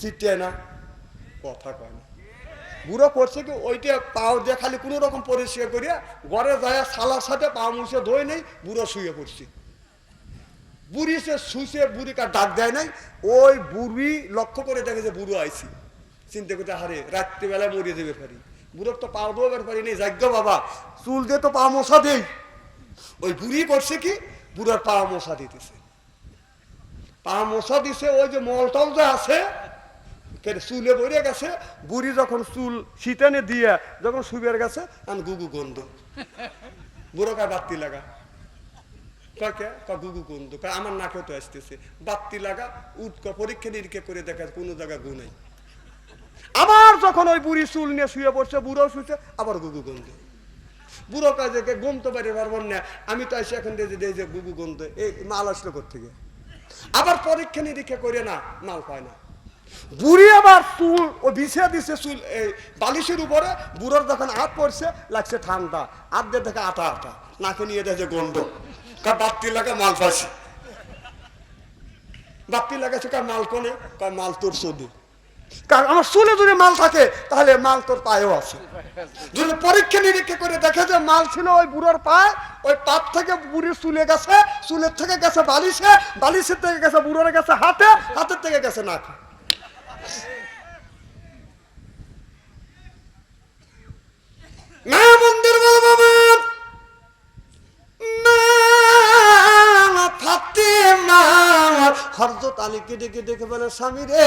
চিটে না। কথা কয় না। বুড়ো করছে কি ওইটা পাও দিয়ে খালি কোনো রকম পরিষ্কার করিয়া ঘরে যায় সালার সাথে পা মুছে ধোয় নেই, বুড়ো শুয়ে পড়ছে। বুড়ি সে শুষে বুড়িকে ডাক দেয় নাই, ওই বুড়ি লক্ষ্য করে দেখে যে বুড়ো আইছি। চিন্তা করতে হারে রাত্রিবেলায় মরিয়ে দেবে পারি বুড়োর তো পা দেওয়ার পারি নেই যাজ্ঞ বাবা, চুল দিয়ে তো পা মশা দেই। ওই বুড়ি করছে কি, বুড়োর পা মশা দিতেছে। পা মশা দিছে, ওই যে মলটল যে আছে কেটে চুলে বইরে গেছে, বুড়ি যখন চুল শীতানে দিয়ে যখন শুবের গেছে আমি গুগু গন্ধ। বুড়ো কায়, বাত্তি লাগা। কাকে কা? গুগু গন্ধ। আমার নাকেও তো আসতেছে। বাত্তি লাগা উৎক পরীক্ষা নিরীক্ষা করে দেখা কোনো জায়গা গু নাই। আবার যখন ওই বুড়ি চুল নিয়ে শুয়ে পড়ছে বুড়ো শুয়েছে আবার গুগু গন্ধ। বুড়ো কাজে গমতে পারি পারবেন না। আমি তো এসে এখন দিয়ে যে গুগু গন্ধ। এই, মাল আসলো থেকে আবার পরীক্ষা নিরীক্ষা করে না, মাল পায় না। বুড়ি আবার চুল, ও বিছে দিছে চুল, এই বালিশের উপরে, বুড়োর যখন হাত পড়ছে, লাগছে ঠান্ডা হাত দিয়ে দেখে আটা আটা, নাকে নিয়ে দেখে গন্ধ। কার বাত্তি লাগে মাল পাইছে বাত্তি লাগাছে কার মাল কোনে, কার মাল তোর সদি। কারণ আমার চুলে যদি মাল থাকে, তাহলে মাল তোর পায়েও আছে। যদি পরীক্ষা নিরীক্ষা করে দেখে যে মাল ছিল ওই বুড়োর পায়ে, ওই পাপ থেকে বুড়ির চুলে গেছে, চুলের থেকে গেছে বালিশে, বালিশের থেকে গেছে বুড়োর গেছে হাতে, হাতের থেকে গেছে নাকে। মা বন্ধুর বল, স্বামী রে,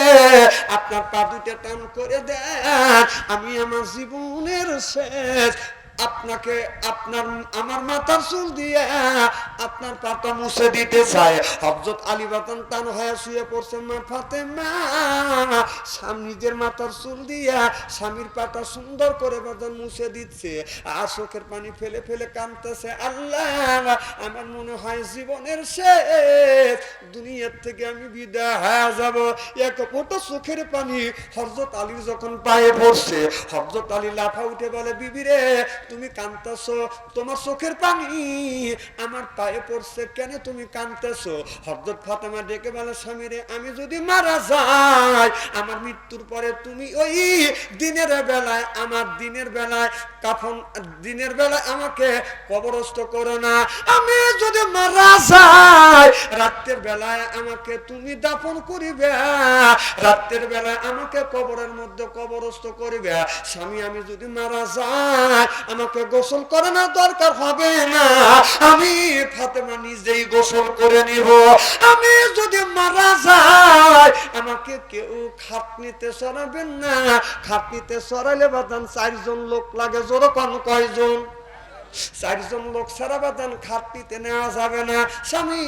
আপনার পা দুইটা টান করে দেন। আমি আমার জীবনের শেষ আপনাকে আপনার, আমার মাথার চুল দিয়ে আপনার পাতা মুছে দিতে চায়। হজরত আলী বাতান তান হয়ে শুয়ে পড়ছে মা। ফাতেমা নিজের মাথার চুল দিয়া স্বামীর পাতা সুন্দর করে বাদান মুছে দিচ্ছে। আর চোখের পানি ফেলে ফেলে কাঁদতেছে, আল্লাহ, আমার মনে হয় জীবনের শেষ। দুনিয়ার থেকে আমি বিদায় হয়ে যাব। এক ফোটো চোখের পানি হরজত আলীর যখন পায়ে পড়ছে হরজত আলী লাফা উঠে বলে, বিবি রে তুমি কাঁদতেছ? তোমার চোখের পানি। আমার পায়ে পড়ছে, কেন তুমি কাঁদতেছ? হরজত ফাতেমা ডেকে বলে, স্বামী রে, আমি যদি মারা যাই, আমার মৃত্যুর পরে তুমি ওই দিনের বেলায়, আমার দিনের বেলায় কাফন, দিনের বেলায় আমাকে কবরস্থ করো না। আমি যদি মারা যাই, রাত্রের বেলায় আমাকে তুমি দাফন করিবে। রাত্রের বেলায় আমাকে কবরের মধ্যে কবরস্থ করিবে। স্বামী, আমি যদি মারা যাই আমাকে গোসল করে না দরকার হবে না। আমি ফাতেমা নিজেই গোসল করে নিব। আমি যদি মারা যাই, আমাকে কেউ খাটনিতে সরাবেন না। খাটনিতে সরাইলে বাদান চারজন লোক লাগে জোর কন কয়জন? চারজন লোক সারা বাদান খাটনিতে নেওয়া যাবে না। স্বামী,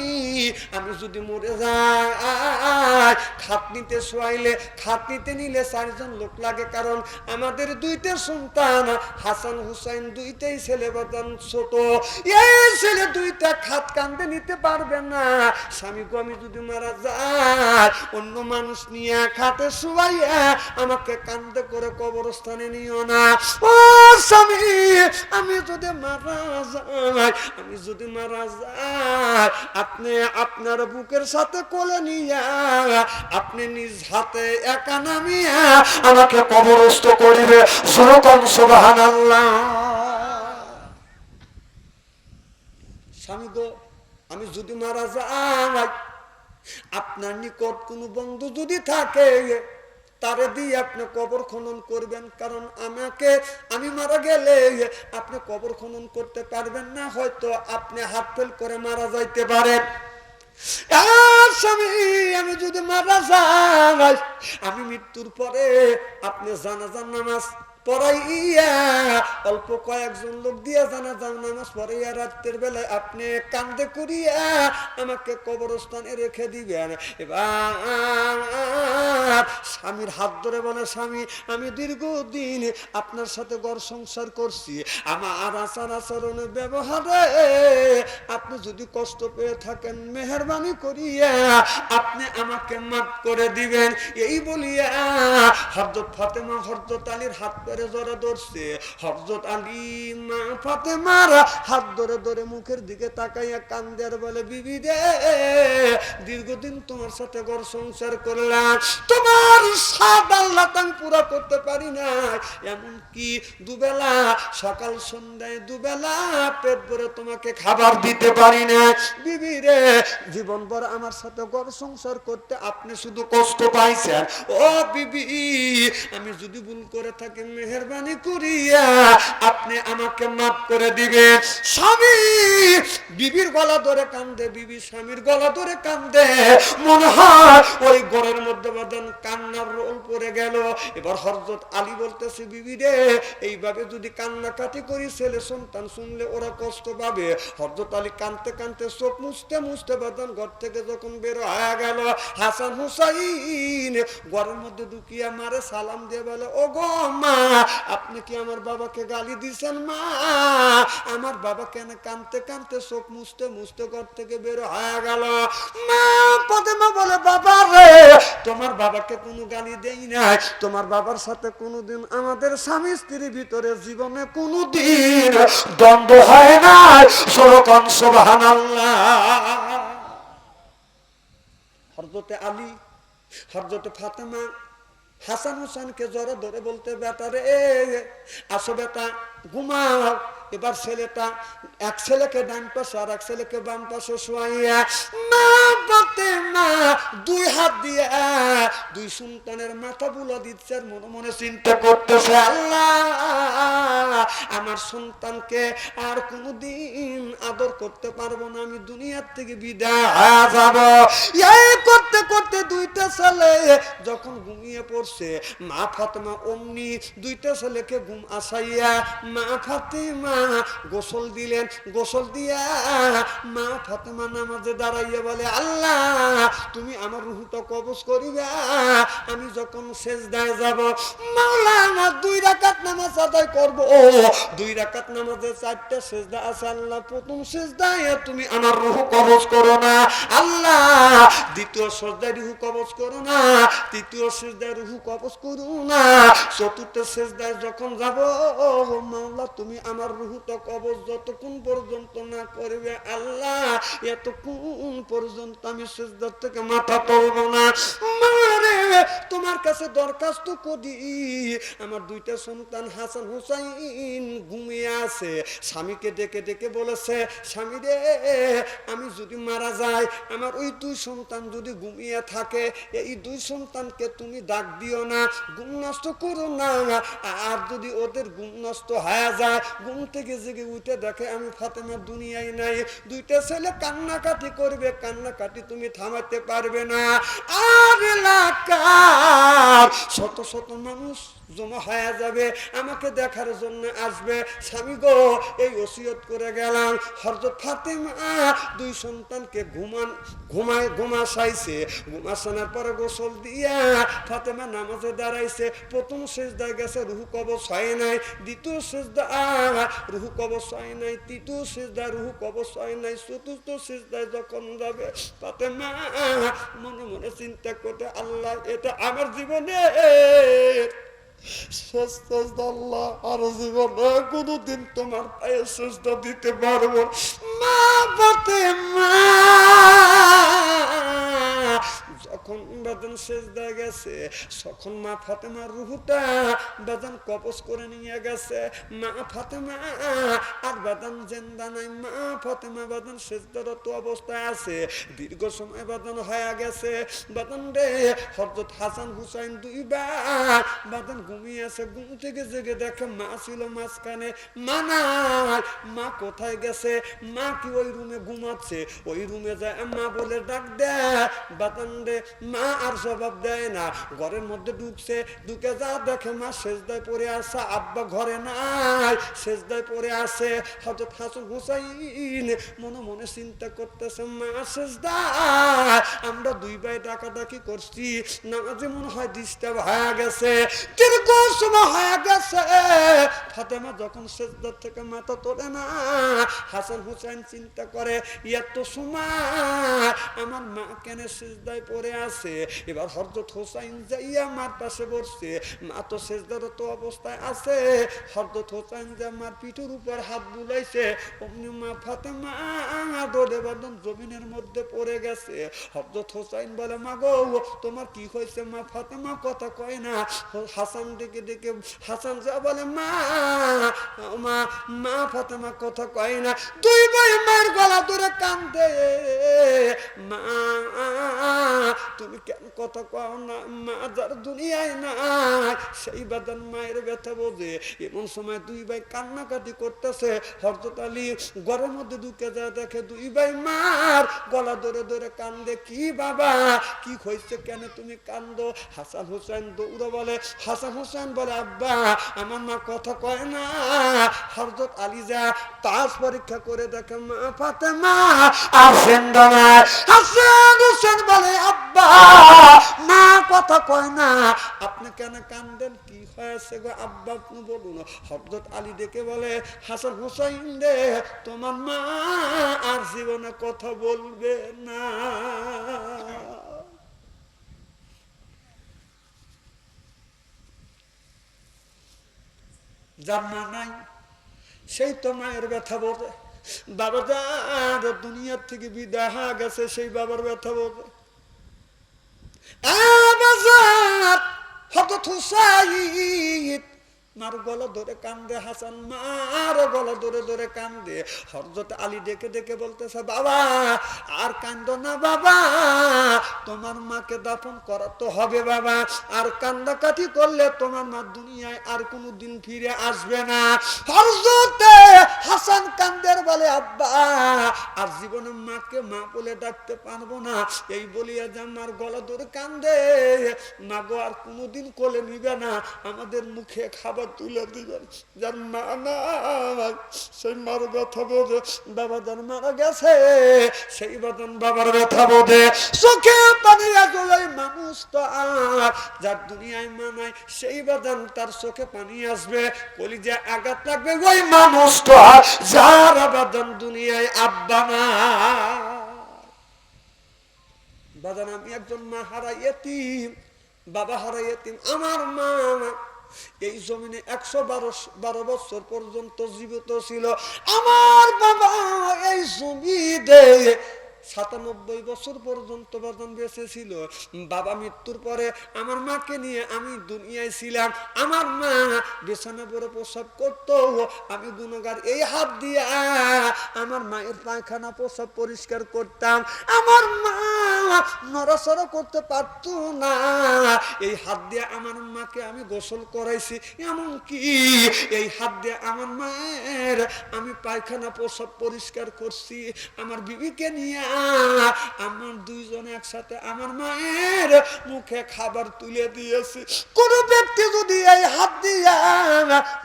আমি যদি মরে যাই, খাটনিতে শোয়াইলে খাটনিতে নিলে চারজন লোক লাগে। কারণ আমাদের দুইটা সন্তান, হাসান হুসাইন দুইটাই ছেলে বাদান ছোট। এই ছেলে দুইটা খাত কান্দে নিতে পারবে না। স্বামী গো, আমি যদি মারা যাই, অন্য মানুষ নিয়ে খাতে শুয়াইয়া আমাকে কান্দে করে কবরস্থানে নিও না। ও স্বামী, আমি যদি মারা যাই, আমি যদি মারা যাই, আপনি আপনার বুকের সাথে কোলে নিয়া, আপনি নিজ হাতে একা নামিয়া আমাকে কবরস্থ করিবে। সুরকম স্বামী গো, আমি যদি মারা যাই, আপনার নিকট কোনো বন্ধু যদি থাকে তারে দিয়ে আপনি কবর খনন করবেন, কারণ আমাকে, আমি মারা গেলে আপনি কবর খনন করতে পারবেন না, হয়তো আপনি হাত ফেল করে মারা যাইতে পারেন। আমি যদি মারা যাই, আমি মৃত্যুর পরে আপনি জানাজান নামাজ পড়াইয়া, অল্প কয়েকজন লোক দিয়া জানা যান নামাজ পড়াইয়া রাত্রের বেলায় আপনি কান্দে করিয়া আমাকে কবরস্থানে রেখে দিবেন। এবার স্বামীর হাত ধরে বলে, স্বামী, আমি দীর্ঘদিন আপনার সাথে ঘর সংসার করছি। আমার আচার আচরণের ব্যবহারে আপনি যদি কষ্ট পেয়ে থাকেন, মেহরবানি করিয়া আপনি আমাকে মাফ করে দিবেন। এই বলিয়া হরদত ফাতেমা হরদত আলীর হাত একেবারে জড়া ধরছে। হরজত আলী মা ফাতেমারা হাত ধরে ধরে মুখের দিকে তাকাইয়া কান্দের বলে, বিবি দীর্ঘদিন তোমার সাথে ঘর সংসার করলাম। তোমার পুরা করতে পারি না এমন কি দুবেলা, সকাল সন্ধ্যায় দুবেলা পেট ভরে তোমাকে খাবার দিতে পারি না বিবি রে জীবন ভর আমার সাথে ঘর সংসার করতে আপনি শুধু কষ্ট পাইছেন। ও বিবি, আমি যদি ভুল করে থাকি মেহরবানি করিয়া আপনি আমাকে মাফ করে দিবেন। স্বামী, বিবির গলা ধরে কান্দে, বিবি স্বামীর গলা ধরে কান্দে। মনে হয় ওই ঘরের মধ্যে বাদান কান্নার রোল পড়ে গেল। এবার হরজত আলী বলতেছে, বিবি রে, এইভাবে যদি কান্নাকাটি করি, ছেলে সন্তান শুনলে ওরা কষ্ট পাবে। হরজত আলী কানতে কানতে চোখ মুছতে মুছতে বাদান ঘর থেকে যখন বের হয়ে গেল, হাসান হুসাইন ঘরের মধ্যে ঢুকিয়া মারে সালাম দিয়ে বলে ও গো মা আপনি কি আমার বাবাকে গালি দিছেন মা? আমার বাবা কেন কানতে কানতে চোখ মুছতে মুছতে ঘর থেকে বের হয়ে গেল? মা পদেমা বলে, বাবা রে, তোমার বাবাকে কোনো গালি দেই নাই। তোমার বাবার সাথে কোনোদিন আমাদের স্বামী স্ত্রীর ভিতরে জীবনে কোনোদিন দ্বন্দ্ব হয় না সরকন সুবহানাল্লাহ। হরজতে আলী হরজতে ফাতেমা হাসান হোসেনকে জড়ো ধরে বলতে বেটা রে আসো বেটা ঘুমাও। এবার ছেলেটা এক ছেলেকে ডান পাশে আর এক ছেলেকে বাম পাশে শোয়াইয়া, মা বাতে মা, দুই হাত দিয়ে, দুই সন্তানের মাথা বুলা দিচ্ছে আর মনে মনে চিন্তা করতেছে, আল্লাহ, আমার সন্তানকে আর কোনোদিন আদর করতে পারব না, আমি দুনিয়ার থেকে বিদায় যাব। এই করতে করতে দুইটা ছেলে যখন ঘুমিয়ে পড়ছে, মা ফাতেমা অমনি দুইটা ছেলেকে ঘুম আসাইয়া, মা ফাতেমা গোসল দিলেন, গোসল দিয়া মা নামাজে দাঁড়াইয়া বলে, আল্লাহ, তুমি আমার কবজ করিবা। আমি যখন যাব মাওলানা দুই রাকাত নামাজ আদায় করব। দুই রাকাত নামাজে চারটা আছে, আল্লাহ, প্রথম তুমি আমার রুহু করো না। আল্লাহ, দ্বিতীয় সেজদায় রুহু কবজ করো না, তৃতীয় সেজদায় রুহু করো না। চতুর্থ যখন যাব, মাওলা, তুমি আমার রুহুটা কবজ যতক্ষণ পর্যন্ত না করবে আল্লাহ, এতক্ষণ পর্যন্ত আমি সেজদার থেকে মাথা তুলব না। মারে তোমার কাছে দরখাস্ত করি। আমার দুইটা সন্তান হাসান হুসাইন ঘুমিয়ে আছে। স্বামীকে ডেকে ডেকে বলেছে, স্বামী রে, আমি যদি মারা যাই, আমার ওই দুই সন্তান যদি ঘুমিয়ে থাকে, এই দুই সন্তানকে তুমি ডাক দিও না ঘুম নষ্ট করো না। আর যদি ওদের ঘুম নষ্ট হয়ে যায়, ঘুম থেকে জেগে উঠে দেখে আমি ফাতেমা দুনিয়ায় নাই। দুইটা ছেলে কান্নাকাটি করবে, কান্নাকাটি তুমি থামাতে পারবে না। আর শত শত মানুষ জমা হয়ে যাবে, আমাকে দেখার জন্য আসবে। স্বামী গো, এই ওসিয়ত করে গেলাম। হরজত ফাতেমা দুই সন্তানকে ঘুমান ঘুমায় ঘুমা সাইছে ঘুমা সানার পরে গোসল দিয়া ফাতেমা নামাজে দাঁড়াইছে। প্রথম সেজদায় গেছে, রুহু কবচ হয় নাই। দ্বিতীয় সেজদা, রুহু কবচ হয় নাই। তৃতীয় সেজদা, রুহু কবচ হয় নাই। চতুর্থ সেজদায় যখন যাবে, ফাতেমা মনে মনে চিন্তা করতে, আল্লাহ, এটা আমার জীবনে শেষ আল্লাহ আর জীবনে কোনোদিন তোমার পায়ে সেজদা দিতে পারব মা বাতে মা! বেদন দিয়ে গেছে। তখন মা ফাতেমার রুহুটা বেদন কপস করে নিয়ে গেছে। মা ফাতেমা, আর বেদন জেন্দা নাই। মা ফাতেমা বেদন শেষদারত অবস্থায় আছে। দীর্ঘ সময় বেদন হয়ে গেছে। বেদন রে হজরত হাসান হুসাইন দুইবার বেদন ঘুমিয়ে আছে। ঘুম থেকে জেগে দেখে মা ছিল মাঝখানে। মা নাই মা কোথায় গেছে? মা কি ওই রুমে ঘুমাচ্ছে? ওই রুমে যায় মা বলে, ডাক দেয় বাতান রে, মা আর জবাব দেয় না। ঘরের মধ্যে ঢুকছে, ঢুকে যা, দেখে মা সেজদায় পড়ে আসে আব্বা ঘরে নাই, সেজদায় পড়ে আসে হজরত হাসান হুসাইন মনে মনে চিন্তা করতেছে, মা, সেজদায় আমরা দুই ভাই ডাকাডাকি করছি, নামাজে মনে হয় ডিস্টার্ব হয়ে গেছে। দীর্ঘ সময় হয়ে গেছে? ফাতেমা যখন সেজদার থেকে মাথা তোলে না, হাসান হুসাইন চিন্তা করে, এত সময় আমার মা কেন সেজদায় পড়ে আছে? এবার হরজত হোসাইন যাইয়া মার পাশে বসছে। মা তো শেষদারত অবস্থায় আছে। হরজত হোসাইন যা মার পিঠের উপর হাত বুলাইছে, অমনি মা ফাতেমা দৌড়ে বাদন জমিনের মধ্যে পড়ে গেছে। হরজত হোসাইন বলে মা গো তোমার কি হয়েছে? মা ফাতেমা কথা কয় না। হাসান ডেকে ডেকে, হাসান যা বলে, মা মা মা ফাতেমা কথা কয় না। দুই ভাই মায়ের গলা ধরে কান্দে। মা, তুমি কেন কথা দুনিয়ায় না সেই বাদান মায়ের ব্যথা বোঝে। এমন সময় দুই ভাই কান্নাকাটি করতেছে হরজত আলী ঘরের মধ্যে ঢুকে যা দেখে দুই ভাই মার গলা ধরে ধরে কান্দে, কি বাবা, কি হয়েছে কেন তুমি কান্দো? হাসান হোসেন দৌড়ে বলে, হাসান হোসেন বলে, আব্বা, আমার মা কথা কয় না। হরজত আলী যা তাস পরীক্ষা করে দেখে, মা, ফাতেমা আসেন হাসান হোসেন বলে, আব্বা বলে নাই, সেই তো মায়ের ব্যথা বোঝে বাবা যার দুনিয়ার থেকে বিদায় গেছে, সেই বাবার ব্যথা বোঝে হঠাৎ হুসাইদ মার গলা ধরে কান্দে, হাসান মার গলা ধরে ধরে কান্দে। হরজত আলী ডেকে ডেকে বলতেছে, বাবা, আর কান্দ না বাবা, তোমার মাকে দাফন করা তো হবে বাবা। আর করলে তোমার মা দুনিয়ায় আর কোনো দিন ফিরে আসবে না। হরজতে হাসান কান্দের বলে, আব্বা, আর জীবনে মাকে মা বলে ডাকতে পারব না। এই বলিয়া যে আমার গলা ধরে কান্দে মা গো আর কোনোদিন কোলে নিবে না। আমাদের মুখে খাবার তুলে দিবেন। যার মা না সেই মার ব্যথা বোঝে বাবা যার মারা গেছে, সেই বাদন বাবার ব্যথা বোঝে চোখে পানি আসলে মানুষ তো আর, যার দুনিয়ায় মানায় সেই বাদান তার চোখে পানি আসবে কলিজা আঘাত লাগবে, ওই মানুষ তো আর, যার বাদান দুনিয়ায় আব্বা না। বাদান আমি একজন মা হারাই এতিম, বাবা হারাই এতিম, আমার মা এই জমিনে একশো বারো বারো বছর পর্যন্ত জীবিত ছিল। আমার বাবা এই জমিতে সাতানব্বই বছর পর্যন্ত বাদন বেঁচে ছিল। বাবা মৃত্যুর পরে আমার মাকে নিয়ে আমি দুনিয়ায় ছিলাম। আমার মা বিছানা পরে প্রসব করত। আমি গুণগার এই হাত দিয়ে আমার মায়ের পায়খানা প্রসব পরিষ্কার করতাম। আমার মা নড়াচড়া করতে পারতো না। এই হাত দিয়ে আমার মাকে আমি গোসল করাইছি। এমনকি এই হাত দিয়ে আমার মায়ের আমি পায়খানা প্রসব পরিষ্কার করছি। আমার বিবিকে নিয়ে আমার দুইজন একসাথে আমার মায়ের মুখে খাবার তুলে দিয়েছি। কোন ব্যক্তি যদি এই হাত দিয়ে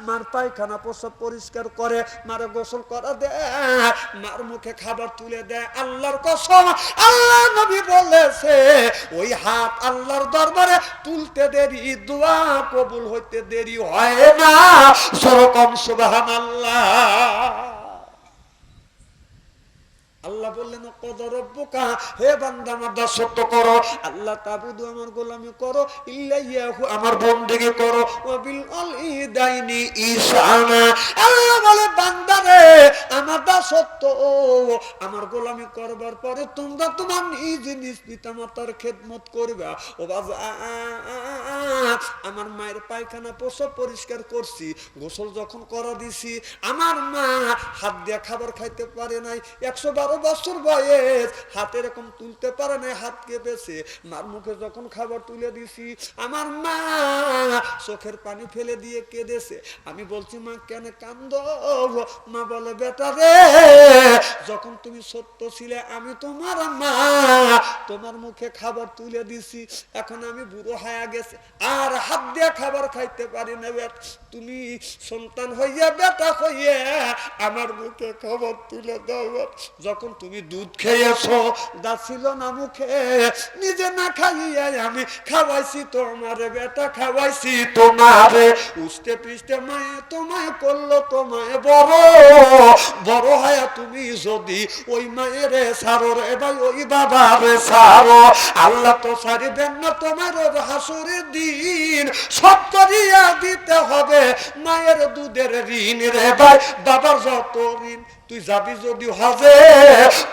মার পায়খানা প্রসব পরিষ্কার করে, মারে গোসল করা দেয়, মার মুখে খাবার তুলে দেয়, আল্লাহর কসম, আল্লাহ নবী বলেছে, ওই হাত আল্লাহর দরবারে তুলতে দেরি, দোয়া কবুল হইতে দেরি হয় না। সরকম সুবাহান আল্লাহ আল্লাহ বললেন কদরব্বকা হে বান্দা, আমার দাসত্ব করো। আল্লাহ তাবুদু আমার গোলামি করো ইল্লাইয়াহু আমার বন্দেগি করো। ওয়াবিল আলিদাইনি ঈশানা আল্লাহ বলে, বান্দা রে, আমার দাসত্ব, আমার গোলামি করবার পরে তোমরা তোমার নিজ নিজ পিতামাতার খেদমত করবে। ও বাবা, আমার মায়ের পায়খানা প্রসব পরিষ্কার করছি, গোসল যখন করা দিছি, আমার মা হাত দিয়ে খাবার খাইতে পারে নাই, একশো বারো বছর বয়স। হাতে এরকম তুলতে পারে নাই, হাত কেঁপেছে। মার মুখে যখন খাবার তুলে দিছি, আমার মা চোখের পানি ফেলে দিয়ে কেঁদেছে। আমি বলছি, মা, কেন কান্দ? মা বলে, বেটা রে, যখন তুমি সত্য ছিলে, আমি তোমার মা, তোমার মুখে খাবার তুলে দিছি। এখন আমি বুড়ো হয়ে গেছে। আর হাত দিয়ে খাবার খাইতে পারি না, বেট। তুমি সন্তান হইয়া, বেটা হইয়া আমার মুখে খাবার তুলে দাও, বেট। যখন তুমি দুধ খেয়েছো, দা ছিল না মুখে, নিজে না খাইয়া আমি খাওয়াইছি, তোমারে বেটা খাওয়াইছি, তোমারে উস্তে পিস্তে মায়ে তোমায় করল, তোমায় বড় বড় হয় তুমি যদি ওই মায়ের সারো রে ভাই, ওই বাবার সারো আল্লাহ তো সারিবেন না তোমার হাসুরের দিন সব করিয়া দিতে হবে মায়ের দুধের ঋণ রে ভাই, বাবার যত ঋণ তুই যাবি যদি হবে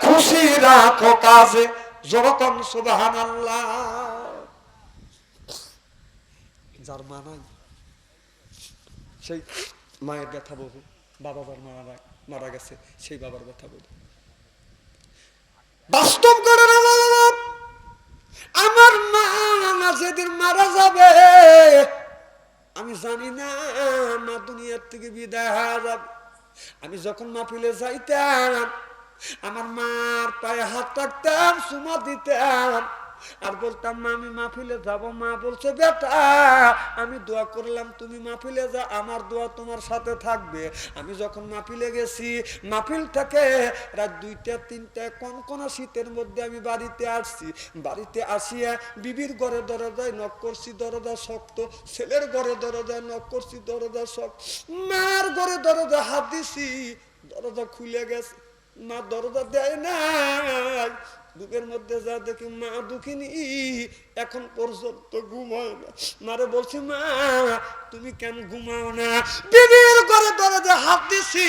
খুশি রাখো কাজে। যখন সুবাহান আল্লাহ যার মা নাই, সেই মায়ের ব্যথা বহু। বাবা যার মারা মারা গেছে, সেই বাবার ব্যথা বহু। বাস্তব করে আমার মা যেদিন মারা যাবে, আমি জানি না মা দুনিয়ার থেকে বিদায় হয়ে যাবে। আমি যখন মাহফিলে যাইতাম আমার মার পায়ে হাত রাখতাম সুমা দিতাম। আর বলতাম, মা, আমি মাহফিলে যাব। মা বলছে, বেটা, আমি দোয়া করলাম, তুমি মাহফিলে যা, আমার দোয়া তোমার সাথে থাকবে। আমি যখন মাহফিলে গেছি, মাহফিল থেকে রাত দুইটা, তিনটা কোন কোন শীতের মধ্যে আমি বাড়িতে আসছি। বাড়িতে আসিয়া বিবির ঘরে দরজায় নক করছি, দরজা শক্ত, ছেলের ঘরে দরজায় নক করছি, দরজা শক্ত। মার ঘরে দরজা হাত দিছি, দরজা খুলে গেছে। মা দরজা দেয় নাই। বুকের মধ্যে যা দেখি মা দুঃখিনী, এখন পর্যন্ত ঘুমায় না। মারে বলছি, মা, তুমি কেন ঘুমাও না? বিবির ঘরে দরজা হাত দিছি,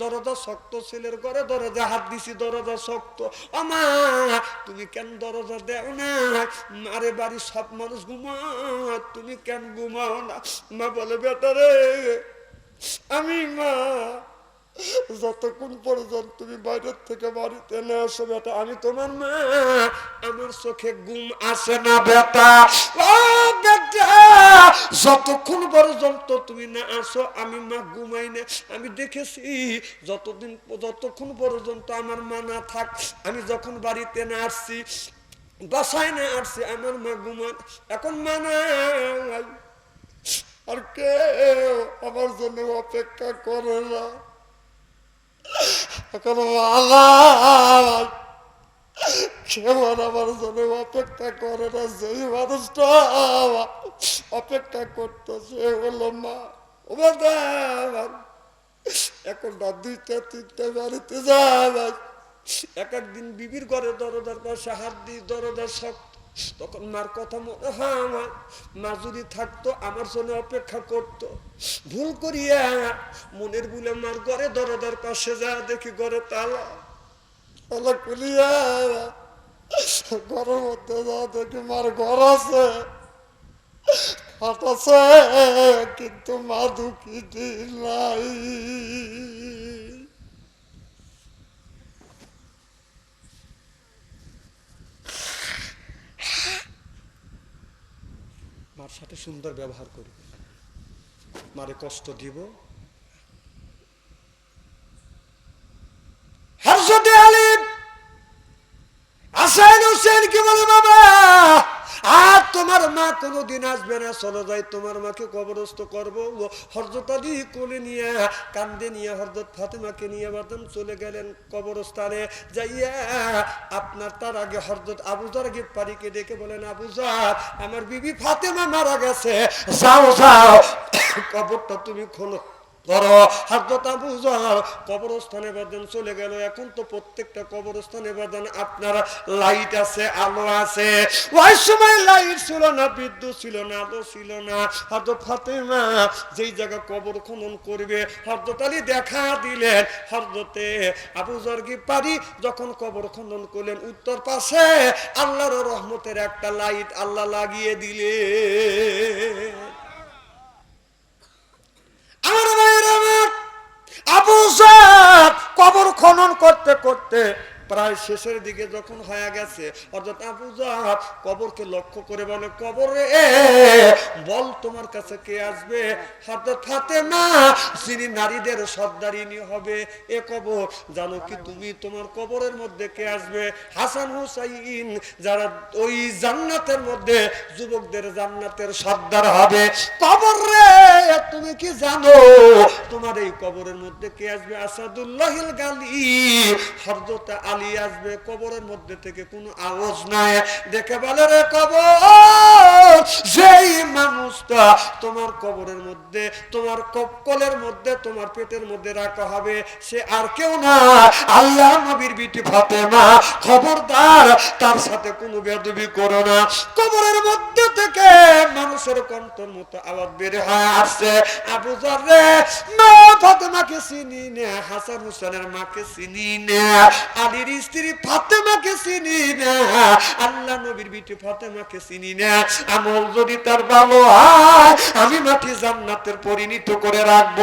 দরজা শক্ত, ছেলের ঘরে দরজা হাত দিছি, দরজা শক্ত। ও মা তুমি কেন দরজা দেও না? মারে বাড়ি সব মানুষ ঘুমায়, তুমি কেন ঘুমাও না? মা বলে বেটারে আমি মা যতক্ষণ পর্যন্ত তুমি বাইরের থেকে বাড়িতে না আসো বেটা, আমি তোমার মা। আমার চোখে ঘুম আসে না বেটা। যতক্ষণ পর্যন্ত তুমি না আসো, আমি মা ঘুমাই না। আমি দেখেছি যতদিন, যতক্ষণ পর্যন্ত আমার মা না থাক, আমি যখন বাড়িতে না আসছি, বাসায় না আসছি, আমার মা ঘুমান। এখন মা নাই। আর কে আমার জন্য অপেক্ষা করে না। এখন আল্লাহ। আমার জন্য অপেক্ষা করে না সেই মানুষটা। অপেক্ষা করতেছে হলো মা। এখন না দুইটা তিনটা বাড়িতে যাবাই এক একদিন বিবির ঘরে দরজার পাশে হাত দিই দরজার শক্ত তখন মার কথা মনে হয় আমার মা যদি থাকতো, আমার জন্য অপেক্ষা করত। ভুল করিয়া মনের ভুলে মার ঘরে দরজার পাশে যা দেখি ঘরে তালা। তালা খুলিয়া ঘরের মধ্যে যা দেখি মার ঘর আছে কিন্তু মা দুঃখী নাই। মার সাথে সুন্দর ব্যবহার করি। মারে কষ্ট দিব। হরসতে আলিম আসাইন হোসেন কি বলে বাবা? আর তোমার মা কোনোদিন আসবে না, চলে যাই, তোমার মাকে কবরস্থ করব। হরজত আলী কোলে নিয়ে, কান্দে নিয়ে হরজত ফাতেমাকে নিয়ে বাদাম চলে গেলেন কবরস্থানে। যাইয়া আপনার তার আগে হরজত আবুজার গিফারিকে ডেকে বলেন আবুজার আমার বিবি ফাতেমা মারা গেছে। যাও যাও, কবরটা তুমি খোলো। হাজরত আবু কবরস্থানে চলে গেল। এখন তো প্রত্যেকটা কবরস্থানে আপনার লাইট আছে, আলো আছে। ওই সময় লাইট ছিল না, বিদ্যুৎ ছিল না, আলো ছিল না। ফাতেমা যেই জায়গা কবর খনন করবে আলী দেখা দিলেন। আবু পারি যখন কবর খনন করলেন, উত্তর পাশে আল্লাহর রহমতের একটা লাইট আল্লাহ লাগিয়ে দিলে আমার আবু কবর খনন করতে করতে প্রায় শেষের দিকে যখন হয়ে গেছে, অর্থাৎ আবু জাহাব কবরকে লক্ষ্য করে বলে, কবরে বল তোমার কাছে কে আসবে? ফাতে না যিনি নারীদের সর্দারিনী হবে এ কবর। জানো কি তুমি তোমার কবরের মধ্যে কে আসবে? হাসান হুসাইন, যারা ওই জান্নাতের মধ্যে যুবকদের জান্নাতের সর্দার হবে। কবর রে, তুমি কি জানো? তোমার এই কবরের মধ্যে কে আসবে? আসাদুল্লাহিল গালি হরজত আলী আসবে কবরের মধ্যে থেকে কোনো আওয়াজ নাই। দেখে বলে রে কবর, যেই মানুষটা তোমার কবরের মধ্যে, তোমার কপকলের মধ্যে, তোমার পেটের মধ্যে রাখা হবে, সে আর কেউ না। আল্লাহ নবীর বিটি ফাতেমা খবরদার, তার সাথে কোনো বেদবি করো না। কবরের মধ্যে থেকে মানুষের কণ্ঠর মতো আওয়াজ বের হয়ে আসছে। আবু জারে মা ফাতেমাকে চিনি না, হাসান হুসেনের মাকে চিনি না আলীর স্ত্রী ফাতেমাকে চিনি না, আল্লাহ নবীর বিটি ফাতেমাকে চিনি না। আমল যদি তার ভালো হয়, আমি মাটি জান্নাতের পরিণত করে রাখব।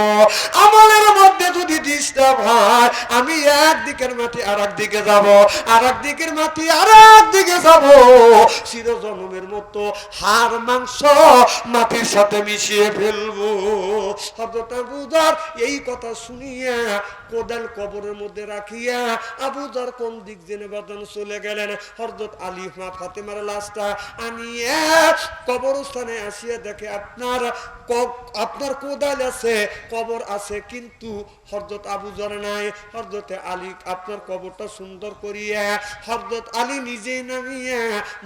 আমলের মধ্যে যদি ডিস্টার্ব হয়, আমি একদিকের মাটি আর দিকে যাব আর দিকের মাটি আর দিকে যাব। চির জন্মের মতো হাড়, মাংস মাটির সাথে মিশিয়ে ফেলব। হযরত আবু এই কথা শুনিয়া, কোদাল কবরের মধ্যে রাখিয়া আবু যর কোন দিক জেনে বাদন চলে গেলেন? হরদত আলী মা ফাতেমার লাশটা আনিয়ে কবরস্থানে আসিয়া দেখে, আপনার আপনার কোদাল আছে, কবর আছে, কিন্তু হরদত আবু জর নাই। হরদতে আলী আপনার কবরটা সুন্দর করিয়া হরদত আলী নিজেই নামিয়ে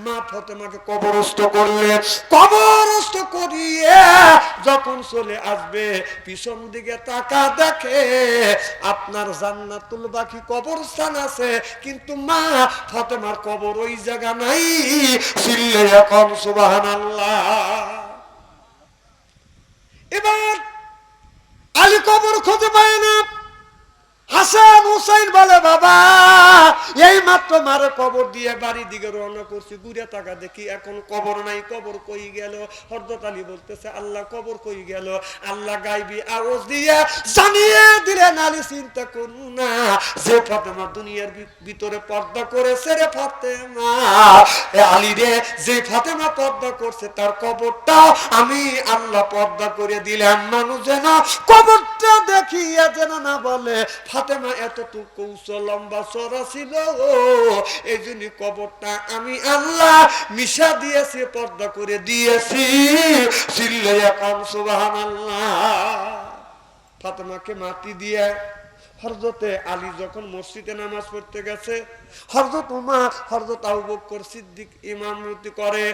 মা ফাতেমাকে কবরস্থ করলে। কবরস্থ করিয়ে যখন চলে আসবে, পিছন দিকে তাকা দেখে, আপনার জান্নাতুল বাকি কবরস্থান আছে কিন্তু মা ফাতেমার কবর ওই জায়গা নাই। চিল্লে এখন সুবাহান আল্লাহ এবার আলী কবর খুঁজে পায় না। হাসান হুসাইন বলে, বাবা, এই মাত্র মারে কবর দিয়ে বাড়ি দিকে রওনা করছি। ঘুরে টাকা দেখি এখন কবর নাই, কবর কই গেল? হরদত আলী বলতেছে, আল্লাহ, কবর কই গেল? আল্লাহ গাইবি আওয়াজ দিয়ে জানিয়ে দিলেন আলী চিন্তা করু না। যে ফাতেমা দুনিয়ার ভিতরে পর্দা করেছে রে ফাতেমা। আলী রে, যে ফাতেমা পর্দা করছে, তার কবরটা আমি আল্লাহ পর্দা করে দিলাম। মানুষ যেন কবরটা দেখিয়া যেন না বলে ফাতেমা এতটুকু কৌশল লম্বা চড়া ছিল এই জন্য কবরটা আমি আল্লাহ মিশা দিয়েছি, পর্দা করে দিয়েছি। চিল্লে কাম সুবাহান আল্লাহ ফাতেমাকে মাটি দিয়ে হরজতে আলী যখন মসজিদে নামাজ পড়তে গেছে হরজত উমা হরজত আবু বকর সিদ্দিক ইমামতি করে।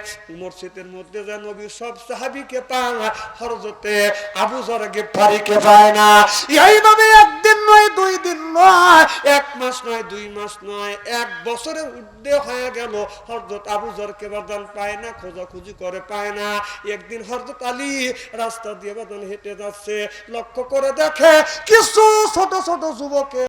মসজিদের মধ্যে যে নবী, সব সাহাবীকে না হরজতে আবু জর গেফারিকে পায় না। এইভাবে একদিন নয়, দুই দিন নয়, এক মাস নয়, দুই মাস নয়, এক বছরের ঊর্ধ্বে হয়ে গেল। হরজত আবু জরকে বাদান পায় না, খোঁজাখুঁজি করে পায় না। একদিন হরজত আলী রাস্তা দিয়ে বাদান হেঁটে যাচ্ছে, লক্ষ্য করে দেখে কিছু ছোট ছোট যুবকের